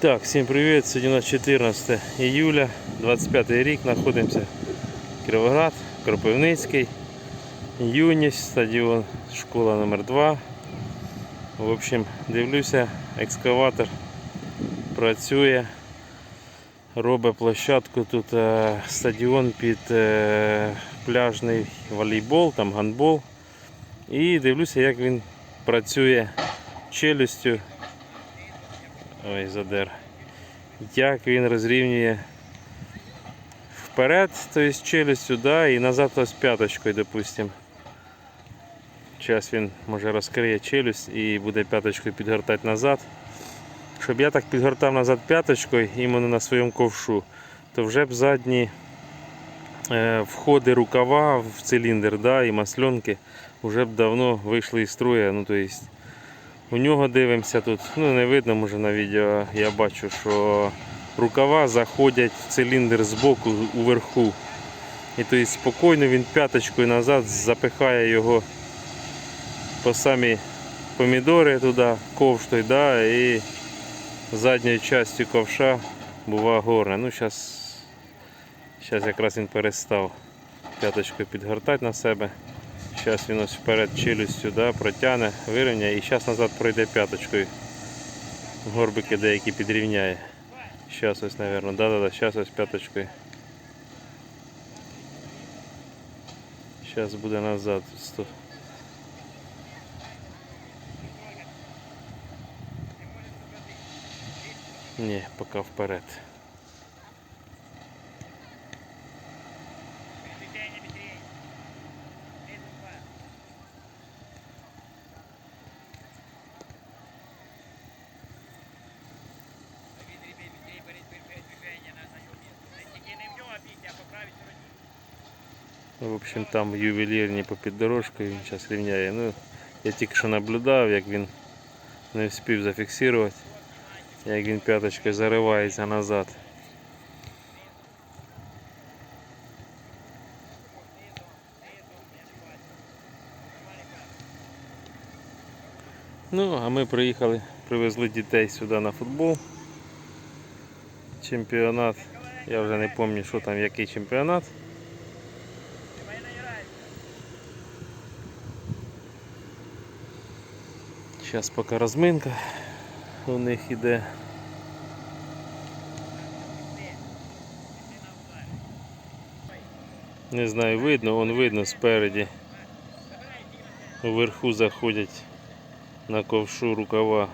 Так, всім привіт. Сьогодні у нас 14 июля, 25 рік, знаходимося Кіровоград, Кропивницький, Юність, стадіон, школа номер 2 В общем, дивлюся, екскаватор працює, робить площадку тут е, стадіон під е, пляжний волейбол, там гандбол. І дивлюся, як він працює челюстю Ой, задер. Як він розрівнює вперед, тобто челюстю, да, і назад ось п'яточкою, допустим. Зараз він може розкриє челюсть і буде п'яточкою підгортати назад. Щоб я так підгортав назад п'яточкою іменно на своєму ковшу, то вже б задні е, входи рукава в циліндр да, і масленки вже б давно вийшли із строя. Ну, то у нього дивимося тут, ну не видно може на відео, я бачу, що рукава заходять в циліндр з боку уверху. І то есть, спокійно він п'яточкою назад запихає його по самі помідори туди, ковш той, да, і задньою частю ковша бува горне. Ну, зараз якраз він перестав п'яточкою підгортати на себе. Зараз він ось вперед челюстю да, протягне, вирівняє і зараз назад пройде п'яточкою. Горбики деякі підрівняє. Зараз ось, мабуть, да-да-да, зараз ось п'яточкою. Зараз буде назад. Ні, поки вперед. В общем, там ювелірні попід дорожкою, він зараз рівняє. Ну, я тільки що наблюдав, як він не встиг зафіксувати, як він п'яточкою заривається назад. Ну, а ми приїхали, привезли дітей сюди на футбол. Чемпіонат. Я вже не пам'ятаю, що там, який чемпіонат. Зараз поки розминка у них іде. Не знаю, видно, вон видно спереді. Вверху заходять на ковшу рукава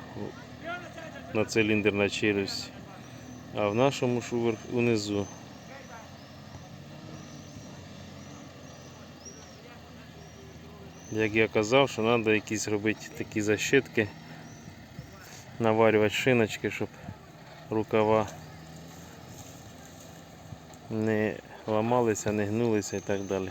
на циліндр на челюсть, а в нашому ж унизу. Як я казав, що треба якісь робити такі защитки, наварювати шиночки, щоб рукава не ламалися, не гнулися і так далі.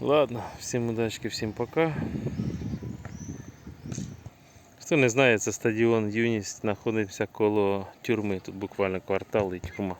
Ладно, всім удачки, всім пока. Хто не знає, це стадіон Юність знаходиться коло тюрми. Тут буквально квартал і тюрма.